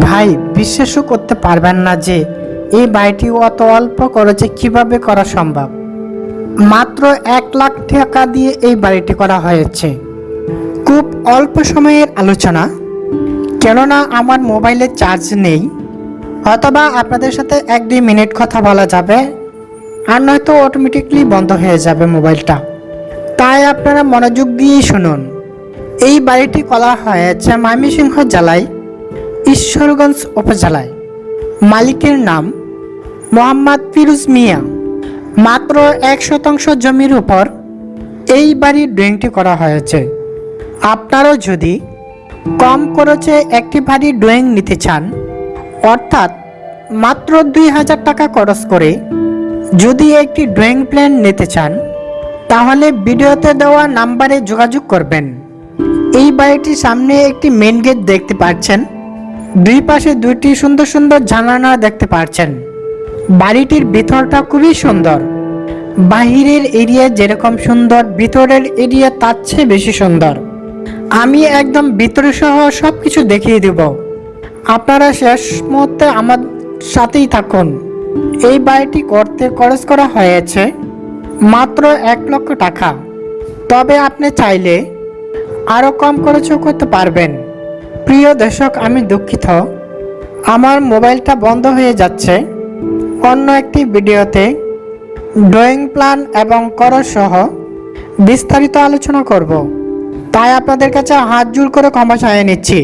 ভাই, বিশ্বাসও করতে পারবেন না যে এই বাড়িটি অত অল্প খরচে কীভাবে করা সম্ভব? মাত্র এক লাখ টাকা দিয়ে এই বাড়িটি করা হয়েছে। খুব অল্প সময়ের আলোচনা। কেননা আমার মোবাইলে চার্জ নেই, অথবা আপনাদের সাথে এক দুই মিনিট কথা বলা যাবে, আর নয়তো অটোমেটিকলি বন্ধ হয়ে যাবে মোবাইলটা। তাই আপনারা মনোযোগ দিয়েই শুনুন। এই বাড়িটি করা হয়েছে ময়মনসিংহ জেলায়। ঈশ্বরগঞ্জ উপজেলায়। মালিকের নাম মোহাম্মদ ফিরুজ মিয়া। মাত্র এক শতাংশ জমির উপর এই বাড়ির ড্রয়িংটি করা হয়েছে। আপনারাও যদি কম খরচে একটি বাড়ির ড্রয়িং নিতে চান, অর্থাৎ মাত্র দুই হাজার টাকা খরচ করে যদি একটি ড্রয়িং প্ল্যান নিতে চান, তাহলে ভিডিওতে দেওয়া নাম্বারে যোগাযোগ করবেন। এই বাড়িটির সামনে একটি মেন গেট দেখতে পাচ্ছেন। দুই পাশে দুইটি সুন্দর সুন্দর জানালা দেখতে পাচ্ছেন বাড়িটির ভিতরটা খুবই সুন্দর। বাহিরের এরিয়া যেরকম সুন্দর, ভিতরের এরিয়া তার চেয়ে বেশি সুন্দর। আমি একদম ভিতরে সহ সব কিছু দেখিয়ে দেব। আপনারা শেষ মুহূর্তে আমার সাথেই থাকুন। এই বাড়িটি করতে খরচ করা হয়েছে মাত্র এক লক্ষ টাকা। তবে আপনি চাইলে আরও কম খরচও করতে পারবেন। প্রিয় দর্শক, আমি দুঃখিত। আমার মোবাইলটা বন্ধ হয়ে যাচ্ছে। অন্য একটি ভিডিওতে ড্রয়িং প্ল্যান এবং করস সহ বিস্তারিত আলোচনা করব। তাই আপনাদের কাছে হাত জোর করে ক্ষমা চাইয়ে নিচ্ছি।